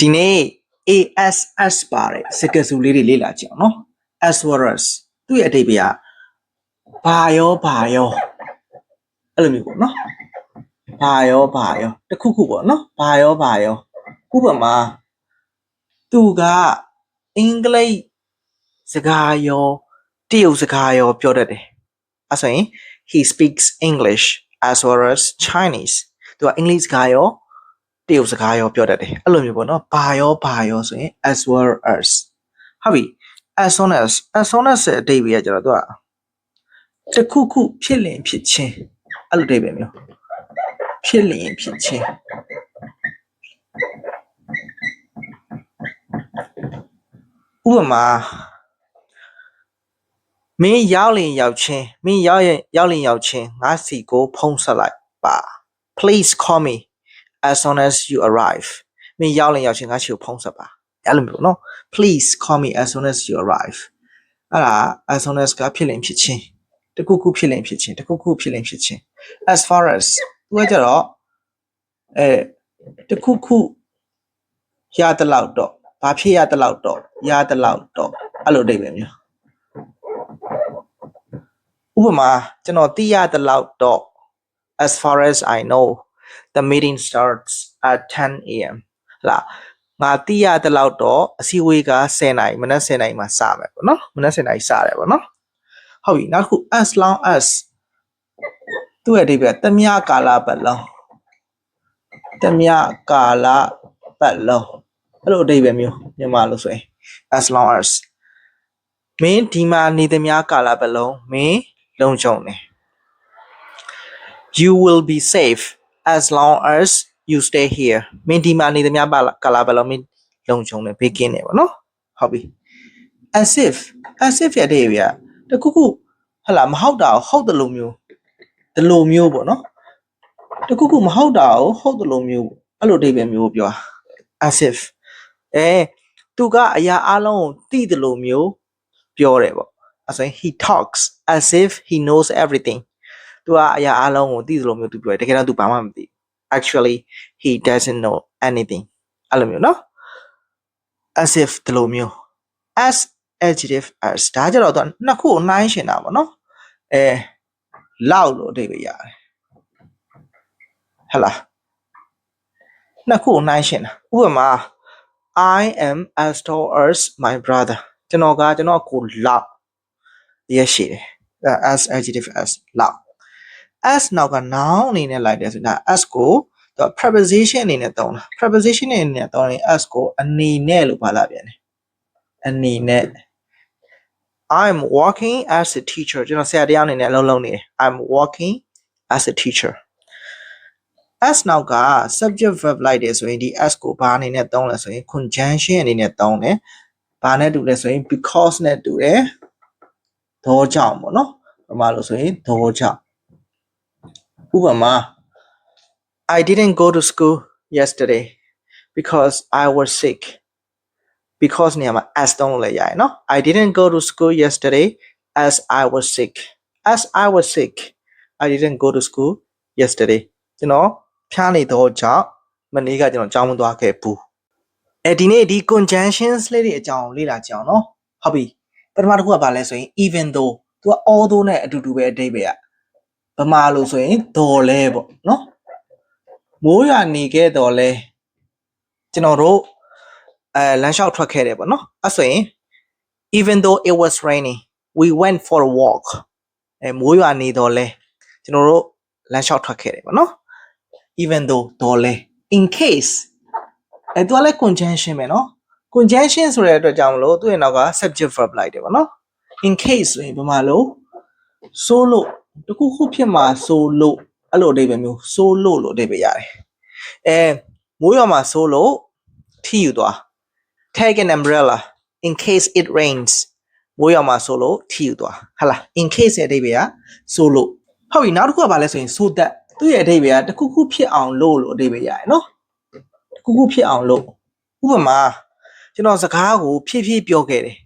ဒီနေ့ ASS ပါတဲ့စကားစုလေးတွေလေ့လာကြအောင်နော် as well as သူ့ရဲ့အဓိပ္ပာယ်ကဘာရောဘာရောအဲ့လိုမျိုးပေါ့နော်ဘာရောဘာရောတစ်ခုခုပေါ့နော်ဘာရောဘာရောဥပမာသူကအင်္ဂလိပ်စကားရောတရုတ်စကားရောပြောတတ်တယ်အဲ့ဆိုရင် he speaks english as well as chinese သူကအင်္ဂလိပ်စကားရော တရုတ်စကားရောပြောတတ်တယ်အဲ့လိုမျိုးပေါ့နော်ဘာရောဘာရောဆိုရင် as well as ဟုတ်ပြီ as soon as as soon as ရဲ့အဓိပ္ပာယ်ကကျတော့သူကတစ်ခုခုဖြစ်လင်ဖြစ်ချင်းအဲ့လိုအဓိပ္ပာယ်မျိုးဖြစ်လင်ဖြစ်ချင်းဥပမာမင်းရောက်လင်ရောက်ချင်းမင်းရောက်ရင်ရောက်လင်ရောက်ချင်းငါစီကိုဖုံးဆက်လိုက်ပါ please call me as soon as you arrive မင်းရောက်လင်ရောက်ချင်းငါစီကိုဖုံးဆက်ပါအဲ့လိုမျိုးပေါ့နော် please call me as soon as you arrive အဲ့ဒါ as soon as ကဖြစ်လင်ဖြစ်ချင်းတခုခုဖြစ်လင်ဖြစ်ချင်းတခုခုဖြစ်လင်ဖြစ်ချင်း as far as သူကကြတော့အဲတခုခုရတဲ့လောက်တော့ဘာဖြစ်ရတဲ့လောက်တော့ရတဲ့လောက်တော့အဲ့လိုအဓိပ္ပာယ်မျိုးဥပမာကျွန်တော်သိရတဲ့လောက်တော့ as far as i know the meeting starts at 10 am ဟလာငါသိရတဲ့လောက်တော့အစည်းအဝေးက10နာရီမနက်10နာရီမှာစမယ်ပေါ့နော်မနက်10နာရီစတယ်ပေါ့နော်ဟုတ်ပြီနောက်တစ်ခု as long as သူ့ရဲ့အဓိပ္ပာယ်တမျှကာလပတ်လုံးတမျှကာလပတ်လုံးအဲ့လိုအဓိပ္ပာယ်မျိုးမြန်မာလို့ဆိုရင် as long as မင်းဒီမှာနေသမျှကာလပတ်လုံးမင်းလုံခြုံတယ် you will be safe as long as you stay here မင်းဒီမှာနေသမျှပါကာလပတ်လုံးမင်းလုံခြုံတယ်ဘေးကင်းတယ်ပေါ့နော်ဟုတ်ပြီ as if as if ရဲ့အဓိပ္ပာယ်ကတခုခုဟလာမဟုတ်တာကိုဟုတ်တယ်လို့မျိုးဒီလိုမျိုးပေါ့နော်တခုခုမဟုတ်တာကိုဟုတ်တယ်လို့မျိုးအဲ့လိုအဓိပ္ပာယ်မျိုးကိုပြောတာ as if အဲသူကအရာအလုံးကိုသိတယ်လို့မျိုးပြောတယ်ပေါ့အဲဆိုရင် he talks as if he knows everything သူကအရာအလုံးကိုသိတယ်လို့မျိုးသူပြောတယ်တကယ်တော့သူဘာမှမသိဘူး actually he doesn't know anything အဲ့လိုမျိုးနော် as if ဒီလိုမျိုး as adjective as ဒါကြတော့သူကနှစ်ခုကိုနှိုင်းရှင်တာပေါ့နော်အဲလောက်လို့အဓိပ္ပာယ်ရတယ်ဟဲ့လားနှစ်ခုကိုနှိုင်းရှင်တာဥပမာ I am as tall as my brother ကျွန်တော်ကကျွန်တော်ကိုလောက်ရရှိတယ်အဲ as adjective as လောက် as နောက်က noun အနေနဲ့လိုက်တယ်ဆိုတော့ as ကိုသူက preposition အနေနဲ့သုံးတာ preposition အနေနဲ့သုံးရင် as ကိုအနေနဲ့လို့ပါလာပြန်တယ်အနေနဲ့ I'm working as a teacher ကျွန်တော်ဆရာတရားအနေနဲ့အလုပ်လုပ်နေတယ် I'm working as a teacher as နောက်က subject verb လိုက်တယ်ဆိုရင်ဒီ as ကိုဘာအနေနဲ့သုံးလဲဆိုရင် conjunction အနေနဲ့သုံးတယ်ဘာနဲ့တူလဲဆိုရင် because နဲ့တူတယ်သောကြောင့်ပေါ့နော်ဘာမှလို့ဆိုရင်သောကြောင့် ဥပမာ I didn't go to school yesterday because I was sick because နေရာမှာ as တုံးလို့လည်းရတယ်နော် I didn't go to school yesterday as I was sick as I was sick I didn't go to school yesterday ကျွန်တော်ဖျားနေတော့ကြောင့်မနေ့ကကျွန်တော်ကြောင်းမသွားခဲ့ဘူးအဲဒီနေ့ဒီ conjunctions လေးတွေအကြောင်းလေ့လာကြအောင်နော်ဟုတ်ပြီပထမတစ်ခုကဘာလဲဆိုရင် even though သူက although နဲ့အတူတူပဲအဓိပ္ပာယ်က ဗမာလိုဆိုရင်ဒေါ်လဲပေါ့နော်မိုးရွာနေခဲ့တော်လဲကျွန်တော်တို့အဲလမ်းလျှောက်ထွက်ခဲ့တယ်ပေါ့နော်အဲ့ဆိုရင် even though it was raining we went for a walk အဲမိုးရွာနေတော်လဲကျွန်တော်တို့လမ်းလျှောက်ထွက်ခဲ့တယ်ပေါ့နော် even though တော်လဲ in case အဲသူကလဲ conjunction ပဲနော် conjunction ဆိုတဲ့အတွက်ကြောင့်မလို့သူ့ရဲ့နောက်က subject verb လိုက်တယ်ပေါ့နော် in case ဆိုရင်ဘယ်မှာလို့ဆိုလို့ တခုခုဖြစ်မှာဆိုလို့အဲ့လိုအဓိပ္ပာယ်မျိုးဆိုလို့လို့အဓိပ္ပာယ်ရတယ်အဲမိုးရွာမှာဆိုလို့ထီယူသွား take an umbrella in case it rains မိုးရွာမှာဆိုလို့ထီယူသွားဟာလား in case ရဲ့အဓိပ္ပာယ်ကဆိုလို့ဟုတ်ပြီနောက်တစ်ခုကဘာလဲဆိုရင် so that သူ့ရဲ့အဓိပ္ပာယ်ကတခုခုဖြစ်အောင်လို့လို့အဓိပ္ပာယ်ရတယ်နော်တခုခုဖြစ်အောင်လို့ဥပမာကျွန်တော်စကားကိုဖြည်းဖြည်းပြောခဲ့တယ်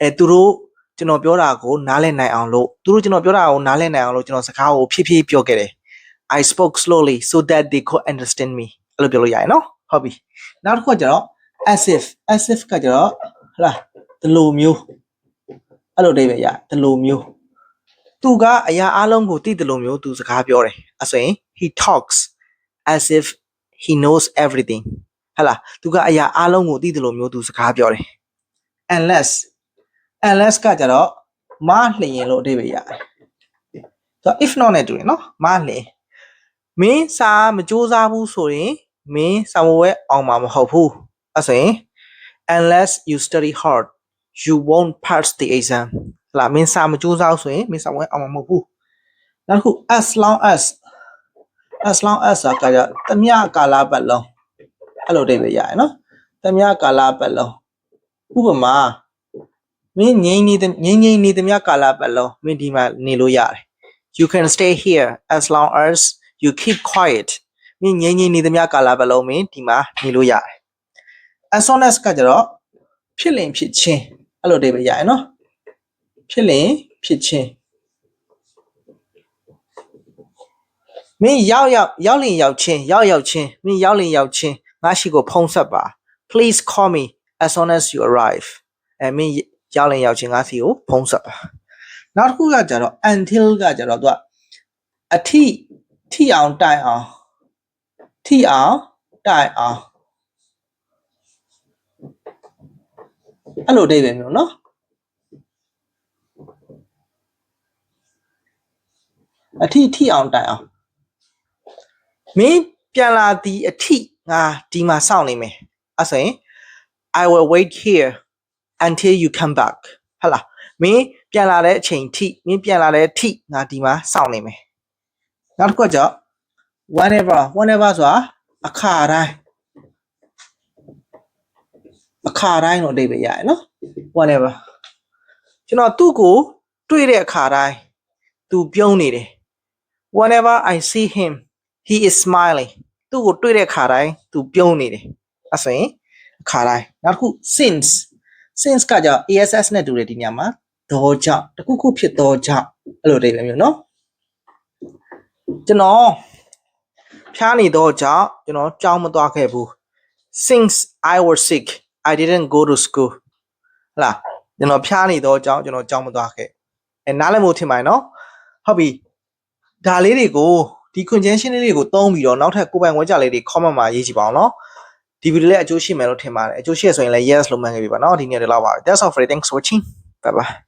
အဲသူတို့ ကျွန်တော်ပြောတာကိုနားလည်နိုင်အောင်လို့သူတို့ကျွန်တော်ပြောတာကိုနားလည်နိုင်အောင်လို့ကျွန်တော်စကားကိုဖြည်းဖြည်းပြောခဲ့တယ် I spoke slowly so that they could understand me အဲ့လိုပြောလို့ရတယ်နော်ဟုတ်ပြီနောက်တစ်ခုကကျတော့ as if as if ကကြတော့ဟလာဒီလိုမျိုးအဲ့လိုအဓိပ္ပာယ်ရဒီလိုမျိုးသူကအရာအလုံးကိုသိတယ်လို့မျိုးသူစကားပြောတယ်အဲ့ဆိုရင် he talks as if he knows everything ဟလာသူကအရာအလုံးကိုသိတယ်လို့မျိုးသူစကားပြောတယ် unless unless ကကြတော့မလျင်လို့အဓိပ္ပာယ်ရတယ်ဆိုတော့ if not နဲ့တူတယ်နော်မလျင်မင်းစာမစူးစမ်းဘူးဆိုရင်မင်းစာမဝဲအောင်မှာမဟုတ်ဘူးအဲ့ဆိုရင် unless you study hard you won't pass the exam ဟလာမင်းစာမစူးစမ်းဘူးဆိုရင်မင်းစာမဝဲအောင်မှာမဟုတ်ဘူးနောက်တစ်ခု as long as as long as ကကြတမျှကာလပတ်လုံးအဲ့လိုအဓိပ္ပာယ်ရတယ်နော်တမျှကာလပတ်လုံးဥပမာ မင်းငိမ့်နေတဲ့ငိမ့်ငိမ့်နေသမျှကာလပတ်လုံးမင်းဒီမှာနေလို့ရတယ် you can stay here as long as you keep quiet မင်းငိမ့်ငိမ့်နေသမျှကာလပတ်လုံးမင်းဒီမှာနေလို့ရတယ် as soon as ကကြတော့ဖြစ်လင်ဖြစ်ချင်းအဲ့လိုအဓိပ္ပာယ်ရတယ်နော်ဖြစ်လင်ဖြစ်ချင်းမင်းရောက်ရောက်ရောက်လင်ရောက်ချင်းရောက်ရောက်ချင်းမင်းရောက်လင်ရောက်ချင်းငါရှိကိုဖုံးဆက်ပါ please call me as soon as you arrive အဲမင်း ရောက်လင်ရောက်ချင်းငါစီကိုဖုံးဆက်ပါနောက်တစ်ခုကကြတော့ until ကကြတော့သူကအထိထိအောင်တိုင်အောင်ထိအောင်တိုင်အောင်အဲ့လိုအဓိပ္ပာယ်မျိုးနော်အထိထိအောင်တိုင်အောင်မင်းပြန်လာဒီအထိငါဒီမှာစောင့်နေမယ်အဲ့ဆိုရင် I will wait here until you come back ဟတ်လာမင်းပြန်လာတဲ့အချိန်ထိမင်းပြန်လာတဲ့အထိငါဒီမှာစောင့်နေမယ်နောက်တစ်ခုကကြောင့် whenever whenever ဆိုတာအခါတိုင်းအခါတိုင်းလို့အဓိပ္ပာယ်ရတယ်နော် whenever ကျွန်တော်သူ့ကို တွေ့တဲ့အခါတိုင်းသူပြုံးနေတယ် whenever i see him he is smiling သူ့ကိုတွေ့တဲ့အခါတိုင်းသူပြုံးနေတယ်အဲ့ဆိုရင်အခါတိုင်းနောက်တစ်ခု since since ကကြောင့် ass နဲ့တူတယ်ဒီညမှာတော့ကြောင့်တစ်ခုခုဖြစ်တော့ကြောင့်အဲ့လိုအဓိပ္ပာယ်မျိုးနော်ကျွန်တော်ဖျားနေတော့ကြောင့်ကျွန်တော်ကြောင်းမသွားခဲ့ဘူး since i was sick i didn't go to school ဟလာကျွန်တော်ဖျားနေတော့ကြောင့်ကျွန်တော်ကြောင်းမသွားခဲ့အဲနားလည်မှုထင်ပါရဲ့နော်ဟုတ်ပြီဒါလေးတွေကိုဒီ conjunction လေးတွေကိုသုံးပြီးတော့နောက်ထပ်ကိုယ်ပိုင်ဝဲကြလေးတွေ comment မှာရေးကြည့်ပါအောင်နော် ဒီဗီဒီယိုလေးအကျိုးရှိမယ်လို့ထင်ပါတယ်အကျိုးရှိရဆိုရင်လည်း yes လို့မှတ်ခဲ့ပြီပါနော်ဒီနေ့ဒီလောက်ပါပဲ that's all for today thanks for watching bye bye